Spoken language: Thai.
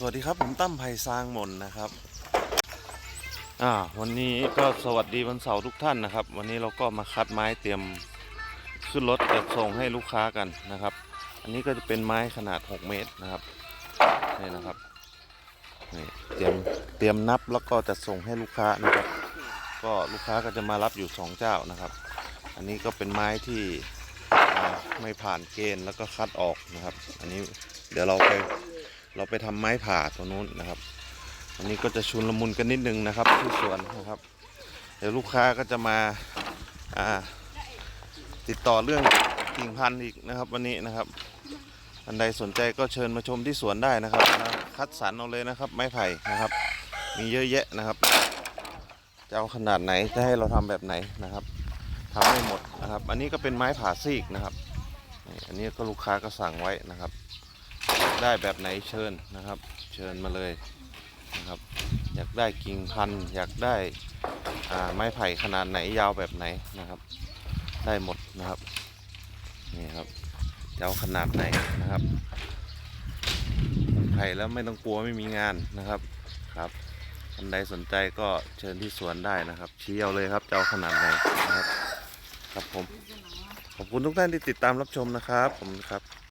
สวัสดีครับ ผมตั้มไพซางมนนะครับอ่าวันนี้ก็สวัสดีวันเสาร์ทุกท่านนะครับ วันนี้เราก็มาคัดไม้เตรียมขึ้นรถจะส่งให้ลูกค้ากันนะครับ อันนี้ก็จะเป็นไม้ขนาด 6 เมตรนะครับนี่นะครับนี่เตรียมเตรียมนับแล้วก็จะส่งให้ลูกค้านะครับ ก็ลูกค้าก็จะมารับอยู่สองเจ้านะครับ อันนี้ก็เป็นไม้ที่ไม่ผ่านเกณฑ์แล้วก็คัดออกนะครับ อันนี้เดี๋ยวเราไป เราไปทำไม้ผ่าตัวนู้นนะครับอันนี้ก็จะชุนละมุนกันนิดนึงนะครับที่สวนนะครับ เดี๋ยวลูกค้าก็จะมาอ่าติดต่อเรื่องกิ่งพันธุ์อีกนะครับ วันนี้นะครับอันใดสนใจก็เชิญมาชมที่สวนได้นะครับ คัดสรรเอาเลยนะครับ ไม้ไผ่นะครับ มีเยอะแยะนะครับจะเอาขนาดไหนจะให้เราทำแบบไหนนะครับทำให้หมดนะครับ อันนี้ก็เป็นไม้ผ่าซีกนะครับ อันนี้ก็ลูกค้าก็สั่งไว้นะครับ ได้แบบไหนเชิญนะครับ เชิญมาเลยนะครับ อยากได้กิ่งพันธุ์อยากได้ไม้ไผ่ขนาดไหนยาวแบบไหนนะครับ ได้หมดนะครับนี่ครับจะเอาขนาดไหนนะครับไผ่แล้วไม่ต้องกลัวไม่มีงานนะครับครับท่านใดสนใจก็เชิญที่สวนได้นะครับชี้เอาเลยครับจะเอาขนาดไหนนะครับ ครับผมขอบคุณทุกท่านที่ติดตามรับชมนะครับผมครับ